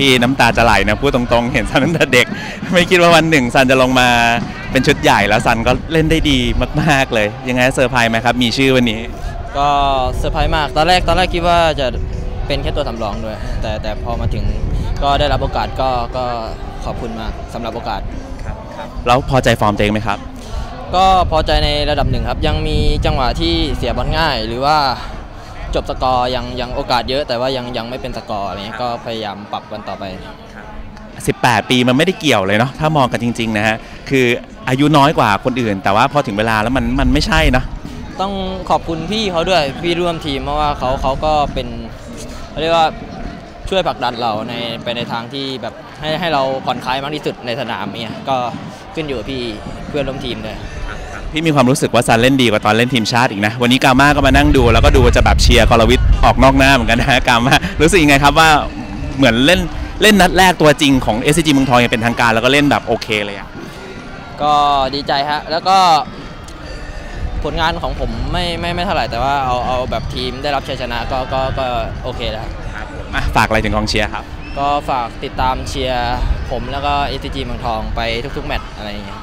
พี่น้ำตาจะไหลนะพูดตรงๆ เห็นซันตั้งแต่เด็ก ไม่คิดว่าวันหนึ่งซันจะลงมาเป็นชุดใหญ่แล้วซันก็เล่นได้ดีมากๆเลย ยังไงเซอร์ไพรส์ไหมครับ มีชื่อวันนี้ ก็เซอร์ไพรส์มากตอนแรกตอนแรกคิดว่าจะเป็นแค่ตัวสำรองด้วย แต่แต่พอมาถึงก็ได้รับโอกาสก็ก็ขอบคุณมากสำหรับโอกาสแล้วพอใจฟอร์มตัวเองไหมครับ ก็พอใจในระดับหนึ่งครับ ยังมีจังหวะที่เสียบอลง่าย หรือว่า จบสกอร์ยังยังโอกาสเยอะแต่ว่ายังยังไม่เป็นสกอร์อะไรเงี้ยก็พยายามปรับกันต่อไป 18 ปีมันไม่ได้เกี่ยวเลยเนาะถ้ามองกันจริง ๆ นะฮะ คืออายุน้อยกว่าคนอื่น แต่ว่าพอถึงเวลาแล้วมันมันไม่ใช่เนาะต้องขอบคุณพี่เขาด้วยพี่ร่วมทีมเพราะว่าเขาเขาก็เป็นเขาเรียกว่าช่วยผลักดันเราในไปในทางที่แบบให้ให้เราผ่อนคลายมากที่สุดในสนามเนี่ยก็ขึ้นอยู่กับพี่เพื่อนร่วมทีมด้วย พี่มีความรู้สึกว่าซันเล่นดีกว่าตอนเล่นทีมชาติอีกนะ วันนี้กาม่าก็มานั่งดู แล้วก็ดูจะแบบเชียร์กรวิทย์ออกนอกหน้าเหมือนกันนะกาม่ารู้สึกยังไงครับว่าเหมือนเล่นเล่นนัดแรกตัวจริงของ s c g เมืองทองยังเป็นทางการแล้วก็เล่นแบบโอเคเลยอะก็ดีใจฮะ แล้วก็ผลงานของผมไม่ไม่ไม่เท่าไหร่แต่ว่าเอาเอาแบบทีมได้รับชัยชนะก็ก็ก็โอเคแล้วครับอะฝากอะไรถึงกองเชียร์ครับ ก็ฝากติดตามเชียร์ผมแล้วก็เอสจีเมืองทองไปทุกๆ แมตช์อะไรอย่างเงี้ย